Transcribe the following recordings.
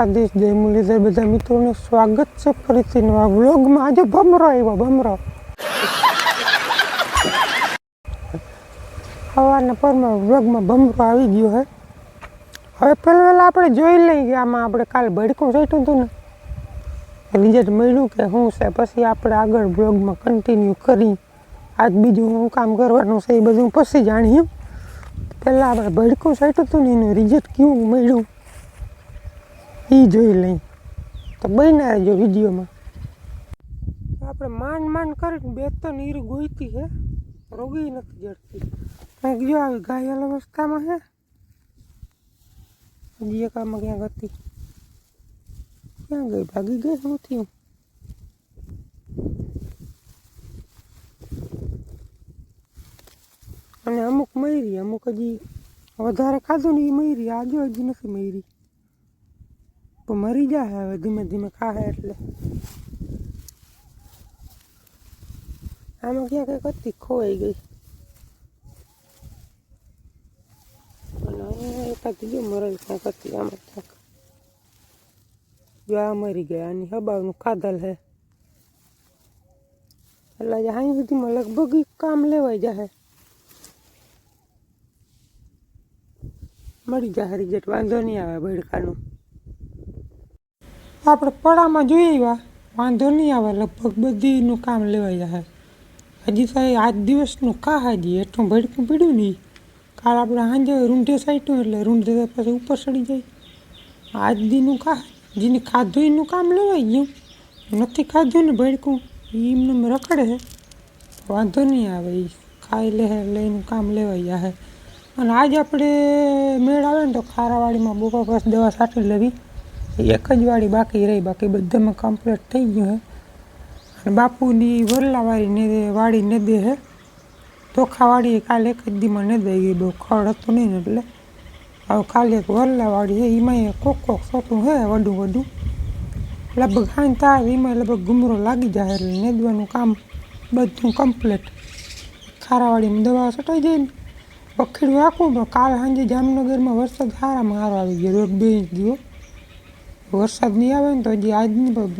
દ્વારકાધીશ જય મુરલીધર બધા મિત્રોને સ્વાગત છે ફરીથી નવા વ્લોગમાં. આજે ભમરો આવ્યો, ભમરો. સવારના પરમાં વ્લોગમાં ભમરો આવી ગયો હે. હવે પહેલાં વહેલા આપણે જોઈ લઈએ કે આમાં આપણે કાલ ભડકું ચાટ્યું હતું ને. રિઝલ્ટ મળ્યું કે શું છે, પછી આપણે આગળ બ્લોગમાં કન્ટિન્યુ કરી. આજ બીજું શું કામ કરવાનું છે એ બધું પછી જાણીએ પહેલાં આપણે ભડકું ચાટ્યું હતું ને, એનું રિઝલ્ટ કેવું મળ્યું? એ જોઈ લઈ. તો બન્યા રહેજો વિડીયોમાં. આપણે માંડ માંડ કરીને બે ત્રણ નીર ગોઈતી હે. રોગી નથી જડતી. કંઈક જો આવી ઘાયલ અવસ્થામાં હે. હજી એક આમાં ક્યાંક હતી. ક્યાં ગઈ? ભાગી ગઈ? શું થયું? અને અમુક મયરી અમુક હજી વધારે ખાધું ને એ મયરી આજે હજી નથી મયરી તો મરી જાય હવે ધીમે ધીમે ખાહે એટલે આમાં ક્યાં કંઈક હતી ખોવાઈ ગઈ એકાદી જો મરેલ ક્યાંક હતી આમાં ક્યાંક જો આ મરી ગયા આની હબાવનું ખાધલ હે એટલે અહીં સુધીમાં લગભગ કામ લેવાઈ જાય મળી જાય રિઝલ્ટ વાંધો નહીં આવે ભડકાનું આપણે પડામાં જોઈ આવ્યા. વાંધો નહીં આવે, લગભગ બધીનું કામ લેવાઈ જાય હજી તો આજ દિવસનું કા હજી એટલું ભડકું પીડ્યું નહીં. કાલ આપણે સાંજે રૂંઢે સાઈટું એટલે રૂંઢે પછી ઉપર ચડી જાય. આજ દીનું કા જેને ખાધું એનું કામ લેવાઈ ગયું. નથી ખાધું ને ભડકું, એમને રખડે છે. વાંધો નહીં આવે એ ખાઈ લે એટલે એનું કામ લેવાઈ જાય અને આજ આપણે મેળ આવે ને તો ખારાવાડીમાં બપોર પછી દવા છાંટી લેવી. એક જ વાળી બાકી રહી, બાકી બધામાં કમ્પ્લીટ થઈ ગયું હે. અને બાપુની વરલાવાળી વાડી ને દે હે. ધોખાવાળી કાલે એક જ દીમાં ન દઈ ગઈ બહુ ખડ હતું નહીં એટલે. હવે કાલે એક વરલાવાળી છે એમાં કોક કોક સોતું હે વડું વડું લગભગ ખાઈને થાય એમાં લગભગ ગુમરો લાગી જાય એટલે નેદવાનું કામ બધું કમ્પ્લીટ ખારાવાડીમાં દવા છટાઈ જાય ને. પખીડું આખું પણ કાલ સાંજે જામનગરમાં વરસાદ સારામાં સારો આવી ગયો એક બે ઇંચ ગયો. વરસાદ નહીં આવે ને તો હજી આજની પ-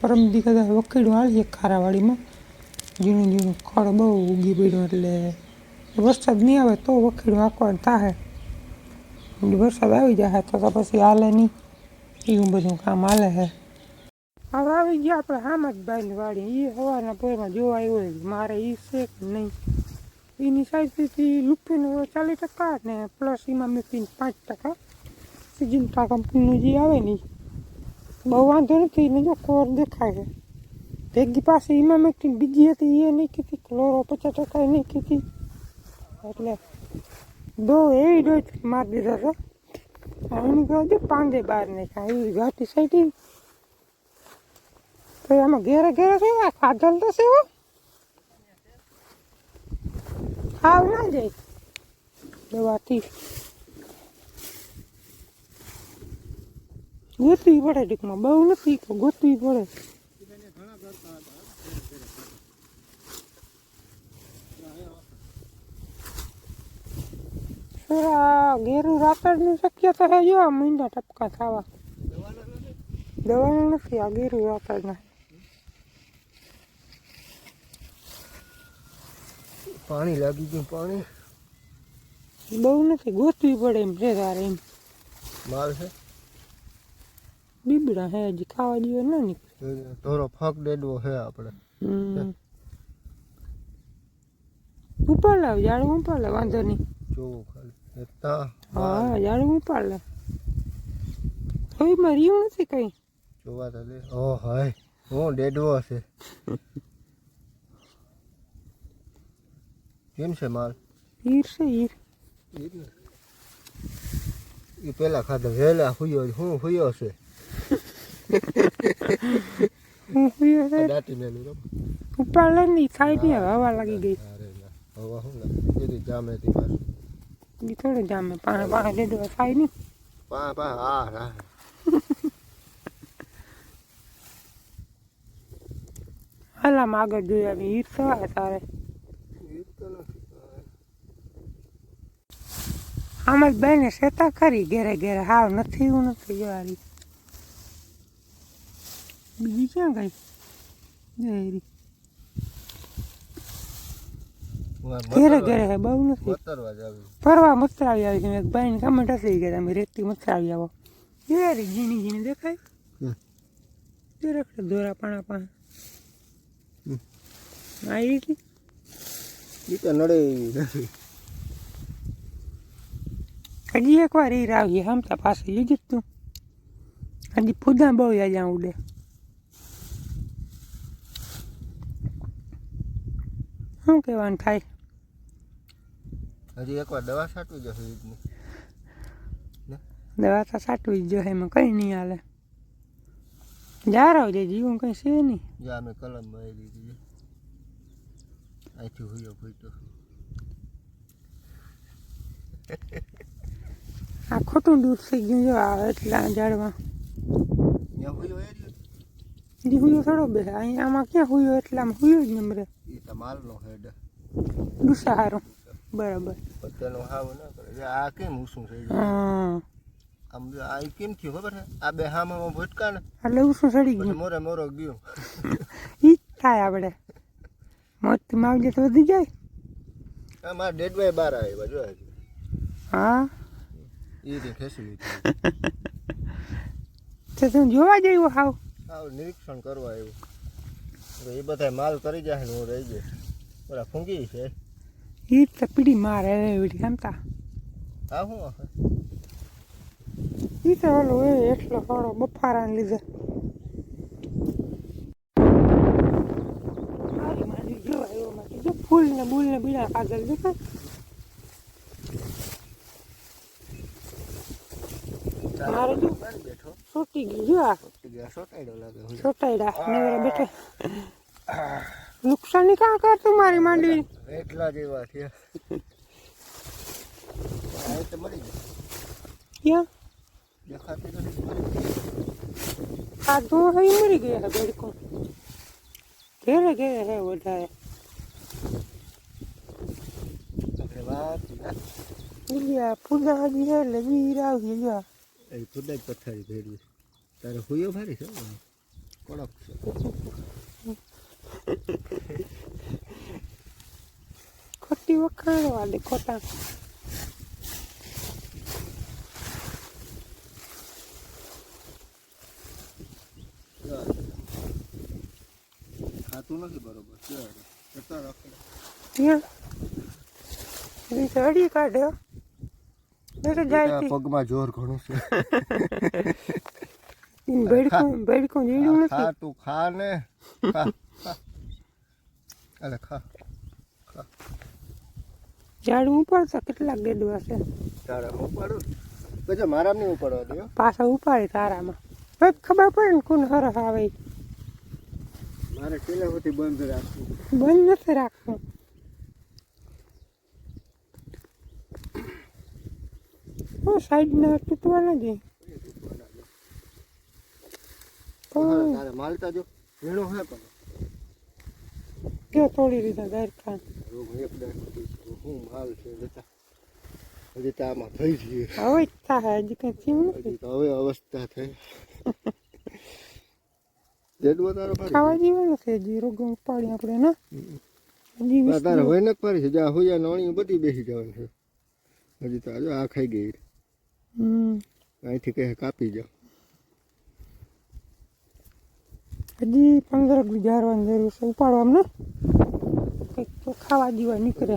પરમ દી કદાચ વખીડું હાલીએ ખારાવાડીમાં ઝીણું ઝીણું ખડ બહુ ઉગી પડ્યું એટલે વરસાદ નહીં આવે તો વખીડું આંકવાનું થાય વરસાદ આવી જાય તો તો પછી હાલે નહીં. એવું બધું કામ હાલે છે હવે આવી ગયા આપણે હામદભાઈની વાડી. એ સવારના પોરમાં જોવા આવ્યો મારે એ છે કે નહીં? એની સાઈડથી લુપ્પીનું ચાલીસ ટકા ને પ્લસ એમાં મેં પાંચ ટકા. સિજિન્ટા કંપનીનું જે આવે ને. બહુ વાંધો નથી ને જો કોર દેખાય છે. ભેગી પાસે મેં બીજી હતી, એ નહીં કીધી ક્લોરો પચાસ ટકા નહીં કીધી. એટલે બહુ એવી ડોઝ મારી દીધા હતા. એની કહે છે પાંદે બહાર નાખ્યા, એવી ઘાટી સાઈટી. તો આમાં ઘેરે ઘેરે છે આ તો છે હાવ ના જાય. દવાથી ગોતવી પડે ટૂંકમાં. બહુ નથી તો ગોતવી પડે. ઘેરું રાતડની શક્યતા છે જો આ મીંડા ટપકા થવા દવાનું નથી આ ઘેરું રાતડના. પાણી લાગી ગયું પાણી. બહુ નથી ગોતવી પડે એમ છે તારે એમ. માલ છે? બીબડા હે હજી ખાવા જેવો ના નીકળે. ધોરો ફક દેડવો છે આપણે. ઉપાડ લાવ જાડું ઉપાડ લે વાંધો નહીં. જોવો ખાલી. હા જાડું ઉપાડ લે હવે માં રહ્યું નથી કઈ? જોવા તો દે. ઓ હાય હું દેડવો છે. કેમ છે માલ? હીર છે હીર. એ પેલા ખાધા વેલા હુયો હું હુયો છે. હું લઈ ને થાય નહીં હવા લાગી ગઈ હવા હું લાગે જામે થી પાછું થોડે જામે પાણી પાણી દે દેવા થાય નહીં પા પા હા હા હાલામાં આગળ જોઈએ અમે હીર સવારે તારે આમાં બેને શેતા કરી ઘેરે ઘેરે. હાવ નથી એવું નથી જોવારી બીજી ક્યાં ગઈ જયરી ઘેરે ઘેરે હે બહુ નથી આવી ફરવા મથરાવી આવી છે ભાઈને કમેન્ટ હસી ગયા તમે રેતી મથરાવી આવો જયરી ઝીણી ઝીણી દેખાય તે રખડે દોરા પાણા હમ. આવી હતી તો નડે હજી એકવાર એ રાવી હમતા પાસે યુજી તું હજી ફૂદા બહુ યાદ ઉડે શું કહેવાનું થાય? હજી એકવાર દવા છાંટવી જશે ઈદની દવા તો સાટવી જ જોઈએ એમાં કંઈ નહીં હાલે. જારાવ જે જીવન કંઈ છે નહીં. જા અમે કલમ મારી દીધી અહીંથી હુયો ભૂતો આ ખોટું દૂધ થઈ ગયું જો આવે એટલા ઝાડમાં ત્યાં હુયો થોડો બે અહીં આમાં ક્યાં હુયો? એટલે આમ હુયો જ નમરે. એ તો માલનો હેડ. ગુસ્સા હારો બરાબર. પણ તેનો હાવ ન કરે. આ કેમ ઉસું થઈ ગયું? હા. આમ આ કેમ થયું ખબર છે? આ બે હામાં ભટકા ને. એટલે ઉસું સડી ગયું. મોરે મોરો ગયો. ઈ થાય આપણે મોત માવજે તો વધી જાય. આ મારા ડેડભાઈ બાર આવ્યા જો. હા. એ રીતે ખેસી લીધી. જોવા જેવું હાવ. આવું નિરીક્ષણ કરવા આવ્યું. એ બધા માલ કરી જાય ને હું રહી જાય ઓલા ફૂંકી છે. એ તો પીડી મારે એવડી સમતા હા શું એ તો ઓલો એ એટલો થોડો બફારા લીધે. ફૂલ ને બૂલ ને બીજા કાગળ દેખાય મારે જો ગઈ જો આ. ગયા સોટાડ્યો લાગે હું સોટાયડા નેવરા બેઠે નુકસાની કાં કરતું મારી માંડવી એટલા જેવા થયા આ તો મળી ક્યાં ગયું દેખાતી નથી મરી આ તો હઈ મરી ગયા હે બેડકો ઘેરે ઘેરે હે વધારે આપણે વાત ના બીજી આ પૂજા હજી હે એટલે વીર આવી જો આ. એ ખુદા જ પથારી ભેડવી તારે હુયો ભારી છે? કડક છે. ખોટી વખાણવા દે ખોટા. ખાતું નથી બરોબર. ચાલ રાખે. અડી કાઢ્યો પગમાં જોર ઘણું છે. બેડકું નથી. ખા તું ખા ને. ખા ઝાડું ઉપાડતા કેટલાક ગેડવા છે. તારે ઉપાડું? પછી મારા નહીં ઉપાડવા દે પાછા ઉપાડે તારામાં. હવે ખબર પડે ને કોણ સરસ આવે. મારે સુધી બંધ રાખવું. બંધ નથી રાખવું. સાઈડના તૂટવા નથી હા, તારે માલતા જો. હે પણ. ક્યાં તોડી ગેરખાન રોગ એક હું માલ છે હજી તો આમાં થઈ જઈએ. હવે થાય હજી કંઈ થયું નથી. તો હવે અવસ્થા થઈ. જેડવો તારો ખાવા જેવા નથી હજી રોગો ઉપાડી આપણે ના? હજી તારે હોય ને ફરી છે. જ્યાં હોયા નોણી બધી બેસી જવાનું છે. હજી તો આ ખાઈ ગઈ. હમ. અહીંથી કહે કાપી જાઓ. હજી પંદર ગુજારવાની જરૂર છે. ઉપાડવામાં ને કંઈક તો ખાવા દીવા નીકળે.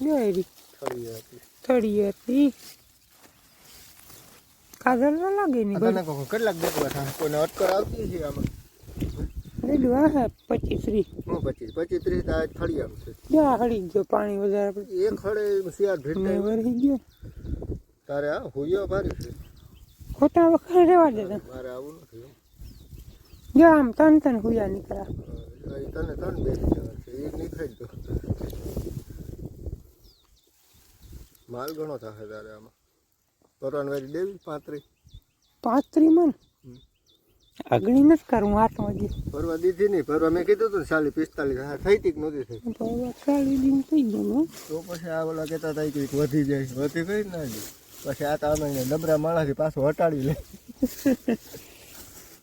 રે રી. થળી હતી. કાજલ ના લાગે ની કેટલાક દેખવા કોઈને અટકર આવતી છે આમાં? હા પચીસ ત્રીસ હું પચીસ? પચીસ ત્રીસ આ થળી છે. હળી ગયો પાણી વધારે એક હળે શિયાળ ભેટ મેં ગયો. તારે આ હોયો ભારી છે. ખોટા વખાણ રહેવા દેતા મારે આવું નથી. જો આમ તન તન હુયા નીકળ્યા. તને તન બેસી જવાનું છે એક નીકળી તો માલ ઘણો થશે તારે આમાં. પરવાન વાળી દેવી પાંત્રી. પાંત્રી મન. અગણી નથી કરું હાથમાં વાગે. ભરવા દીધી નહીં ભરવા મેં કીધું હતું સાલી પિસ્તાલીસ હા થઈ તીક કે નહોતી થઈ. ભરવા ચાલી દિન થઈ ગયું તો પછી આ ઓલા કહેતા હતા કે વધી જાય વધી ગઈ ના હજી. પછી આ તો નબરા માણસથી પાછું હટાડી લે.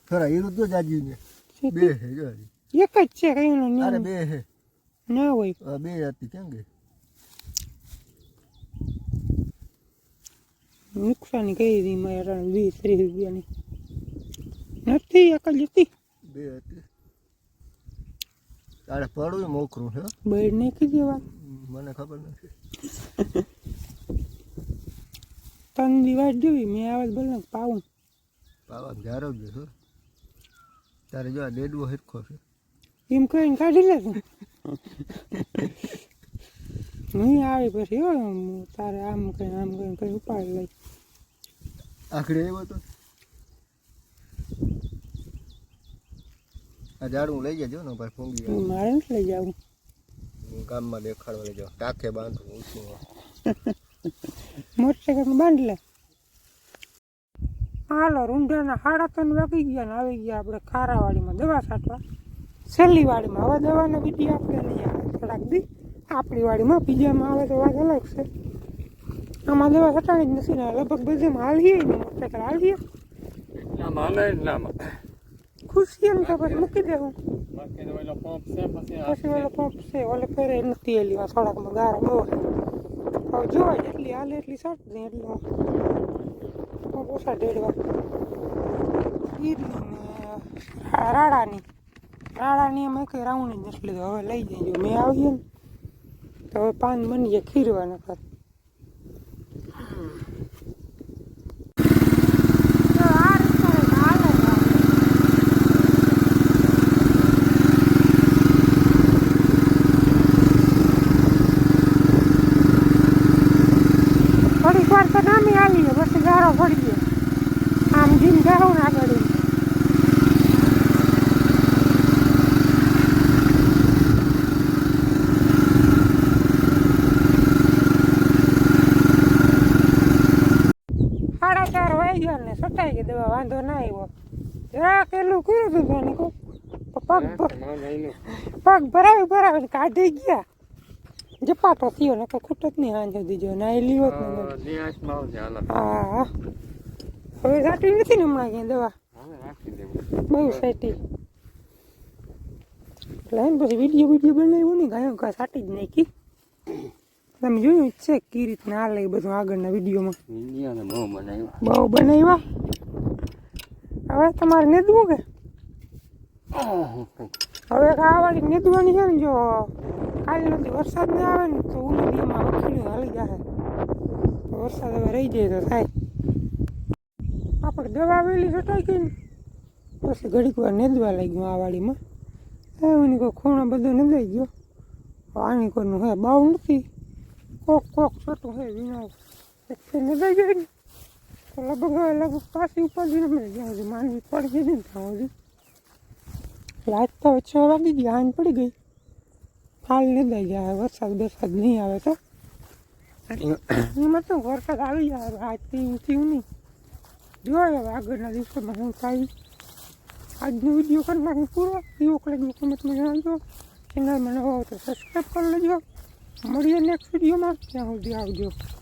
ખરા એ તો જાજી ને બે હે જો એક જ છે કઈ નો અરે બે હે. ના હોય. આ બે હતી કેમ ગઈ નુકસાની કઈ હતી મારા વીસ ત્રીસ રૂપિયાની. નથી એક જ હતી. બે હતી. તારે પડવું મોકરું છે બેડ બેડ કીધી દેવા મને ખબર નથી. ત્રણ દિવસ જોઈ મેં આવાજ બોલે પાવું પાવા જારો જ હો. તારે જો આ ડેડવો હરખો છે. એમ કહીને કાઢી લે નહીં આવી પછી હો તારે આમ કઈ આમ કઈ કઈ ઉપાડી લઈ. આખડે આવ્યો તો. આ ઝાડું લઈ જજો ને ભાઈ ફૂંગી મારે લઈ જાવું. હું ગામમાં દેખાડવા લઈ જાઉં. ટાંકે બાંધું ઊંચું. મોટરસાઇકલ બાંધ લે હાલો રૂંઢાના સાડા ત્રણ વાગી ગયા ને આવી ગયા આપણે ખારાવાડીમાં દવા છાંટવા. છેલ્લી વાડીમાં હવે દવાનો બીજી આપણે નહીં આવે થોડાક દી આપણી વાડીમાં બીજામાં આવે તો વાત અલગ છે. આમાં દવા છટાણી જ નથી ને લગભગ બધેમાં હાલીએ ને મોટરસાઇકલ હાલીએ. ખુશી એમ તો પછી મૂકી દેવું. પછી ઓલો પંપ છે ઓલે ફેરે નથી એલી થોડાકમાં ગારો બહુ હવે જોવાય એટલી હાલે એટલી સાટ દે એટલી ઓછા ડેડવા ઈદની ને રાડાની રાડાની અમે કંઈ રાઉન્ડ જ નથી લીધો હવે લઈ જઈએ મેં આવીએ ને તો હવે પાન બની જાય ખીરવા નકર થોડીક વાર તો નામી આવીએ પછી ગારો પડી ગયો આમ જીમ જાઉં ને આગળ ઈ. સાડા ચાર વાગ્યા ને સટાઈ ગઈ દવા વાંધો ના આવ્યો જરાક એલું કર્યું હતું જાણે કહું પગ ભ- પગ ભરાવી ભરાવીને કાઢી ગયા જપાટો થયો ને ખૂટ જ નહીં હાંજો દીજો ના એ લીવો નહીં હા. હવે સાટી નથી ને હમણાં ક્યાંય દવા? બહુ સાટી એમ પછી વીડિયો વીડિયો બનાવ્યો ને ગાયો ઘા સાટી જ નાખી. તમે જોયું છે કઈ રીતના હાલે એ બધું આગળના વિડીયોમાં. બહુ બનાવ્યું. બહુ બનાવ્યા? હવે તમારે નેદવું કે? હવે આ વાળી નેદવાની છે ને જો કાલે નથી, વરસાદ ને આવે ને તો ઉનાળીમાં વખીડ્યું હાલી જાય તો વરસાદ હવે રહી જાય તો થાય. આપણે દવા વેલી છટાઈ ગઈ ને પછી ઘડીક વાર નેદવા લાગ્યું આ વાડીમાં. એની કોઈ ખૂણો બધો નદાઈ ગયો. આની કોઈનું હે, બાવ નથી. કોક કોક છોટું હે વિના નદાઈ ગઈ તો લગભગ લગભગ પાછી મળે સુધી માંડવી પડી ગઈ ને ત્યાં સુધી. તો છ વાગી ગયા આન પડી ગઈ. હાલ નદાઈ જાય, વરસાદ વરસાદ નહીં આવે તો. એમાં તો વરસાદ આવી જાય આજથી ઊંચી નહીં. જોઈએ હવે આગળના દિવસોમાં હું થાય. આજનો વીડિયો કરી નાખું પૂરો. એવો કરે કોમેન્ટમાં જણાવજો. ચેનલ મને હોવ તો સબસ્ક્રાઈબ કરી લેજો. મળીએ નેક્સ્ટ વિડીયોમાં. ત્યાં સુધી આવજો.